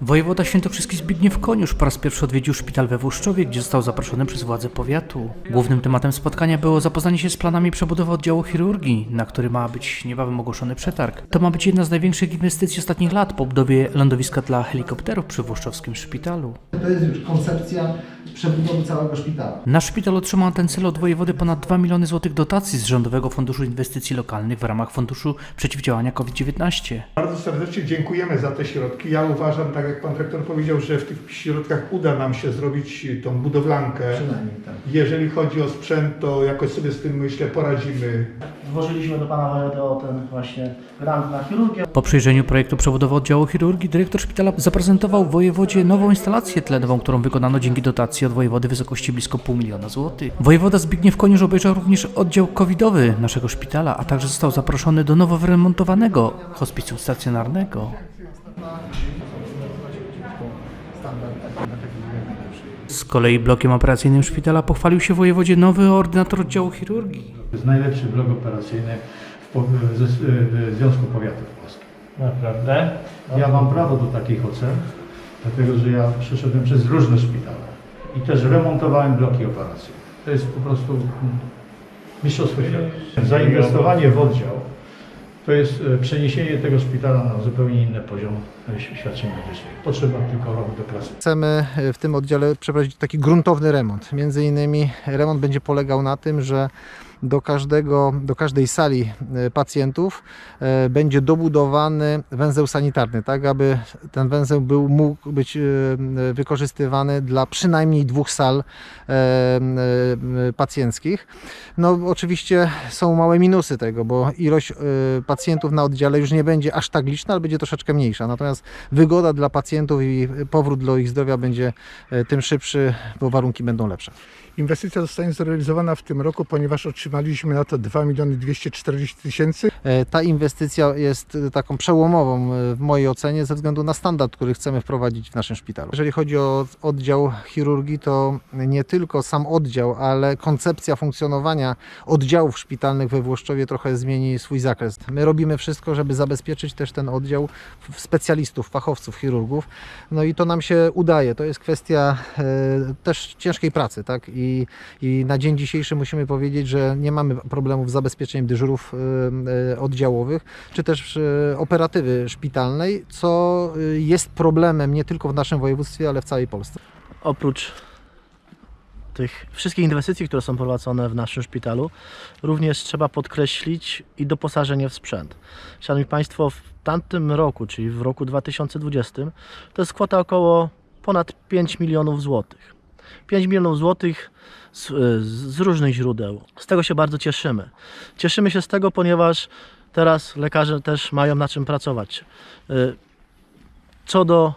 Wojewoda świętokrzyski Zbigniew Koniusz po raz pierwszy odwiedził szpital we Włoszczowie, gdzie został zaproszony przez władze powiatu. Głównym tematem spotkania było zapoznanie się z planami przebudowy oddziału chirurgii, na który ma być niebawem ogłoszony przetarg. To ma być jedna z największych inwestycji ostatnich lat po budowie lądowiska dla helikopterów przy włoszczowskim szpitalu. To jest już koncepcja przebudowy całego szpitala. Nasz szpital otrzymał na ten cel od wojewody ponad 2 miliony złotych dotacji z Rządowego Funduszu Inwestycji Lokalnych w ramach Funduszu Przeciwdziałania COVID-19. Bardzo serdecznie dziękujemy za te środki. Ja uważam, tak jak pan dyrektor powiedział, że w tych środkach uda nam się zrobić tą budowlankę. Przynajmniej tak. Jeżeli chodzi o sprzęt, to jakoś sobie z tym myślę poradzimy. Złożyliśmy do pana wojewody o ten właśnie grant na chirurgię. Po przejrzeniu projektu przebudowy oddziału chirurgii dyrektor szpitala zaprezentował wojewodzie nową instalację tlenową, którą wykonano dzięki dotacji od wojewody w wysokości blisko pół miliona złotych. Wojewoda Zbigniew Koniusz obejrzał również oddział covidowy naszego szpitala, a także został zaproszony do nowo wyremontowanego hospicjum stacjonarnego. Z kolei blokiem operacyjnym szpitala pochwalił się wojewodzie nowy ordynator oddziału chirurgii. To jest najlepszy blok operacyjny w, po- w, Związku Powiatów Polskich. Naprawdę? Ja mam prawo do takich ocen, dlatego że ja przeszedłem przez różne szpitale i też remontowałem bloki operacyjne. To jest po prostu mistrzostwo świata. Zainwestowanie w oddział to jest e, przeniesienie tego szpitala na zupełnie inny poziom świadczeń medycznych. Potrzeba tylko rok do pracy. Chcemy e, w tym oddziale przeprowadzić taki gruntowny remont. Między innymi remont będzie polegał na tym, że do, każdego, do każdej sali e, pacjentów e, będzie dobudowany węzeł sanitarny, tak aby ten węzeł był, mógł być e, wykorzystywany dla przynajmniej dwóch sal pacjenckich. No oczywiście są małe minusy tego, bo ilość pacjentów na oddziale już nie będzie aż tak liczna, ale będzie troszeczkę mniejsza. Natomiast wygoda dla pacjentów i powrót do ich zdrowia będzie tym szybszy, bo warunki będą lepsze. Inwestycja zostanie zrealizowana w tym roku, ponieważ otrzymaliśmy na to 2 miliony 240 tysięcy. E, Ta inwestycja jest taką przełomową e, w mojej ocenie ze względu na standard, który chcemy wprowadzić w naszym szpitalu. Jeżeli chodzi o oddział chirurgii, to nie tylko sam oddział, ale koncepcja funkcjonowania oddziałów szpitalnych we Włoszczowie trochę zmieni swój zakres. My robimy wszystko, żeby zabezpieczyć też ten oddział specjalistów, fachowców, chirurgów. No i to nam się udaje. To jest kwestia e, też ciężkiej pracy, tak? I, I na dzień dzisiejszy musimy powiedzieć, że nie mamy problemów z zabezpieczeniem dyżurów e, e, oddziałowych, czy też e, operatywy szpitalnej, co jest problemem nie tylko w naszym województwie, ale w całej Polsce. Oprócz tych wszystkich inwestycji, które są prowadzone w naszym szpitalu, również trzeba podkreślić i doposażenie w sprzęt. Szanowni Państwo, w tamtym roku, czyli w roku 2020, to jest kwota około ponad 5 milionów złotych. 5 milionów złotych z, z różnych źródeł. Z tego się bardzo cieszymy. Cieszymy się z tego, ponieważ teraz lekarze też mają na czym pracować. Y, Co do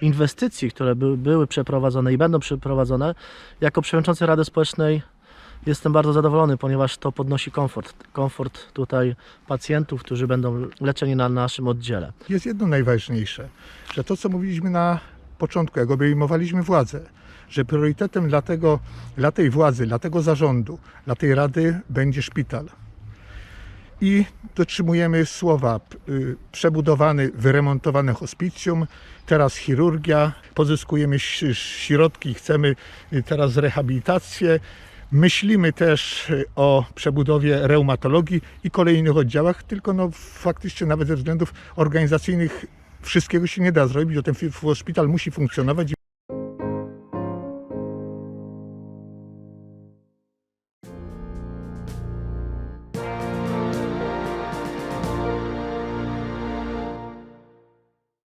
inwestycji, które by, były przeprowadzone i będą przeprowadzone, jako przewodniczący Rady Społecznej jestem bardzo zadowolony, ponieważ to podnosi komfort. Komfort tutaj pacjentów, którzy będą leczeni na naszym oddziale. Jest jedno najważniejsze, że to co mówiliśmy na początku, jak obejmowaliśmy władzę, że priorytetem dla, tego, dla tej władzy, dla tego zarządu, dla tej rady będzie szpital. I dotrzymujemy słowa y, przebudowany, wyremontowany hospicjum, teraz chirurgia, pozyskujemy środki, chcemy y, teraz rehabilitację. Myślimy też y, o przebudowie reumatologii i kolejnych oddziałach, tylko no faktycznie nawet ze względów organizacyjnych wszystkiego się nie da zrobić, fi- szpital musi funkcjonować.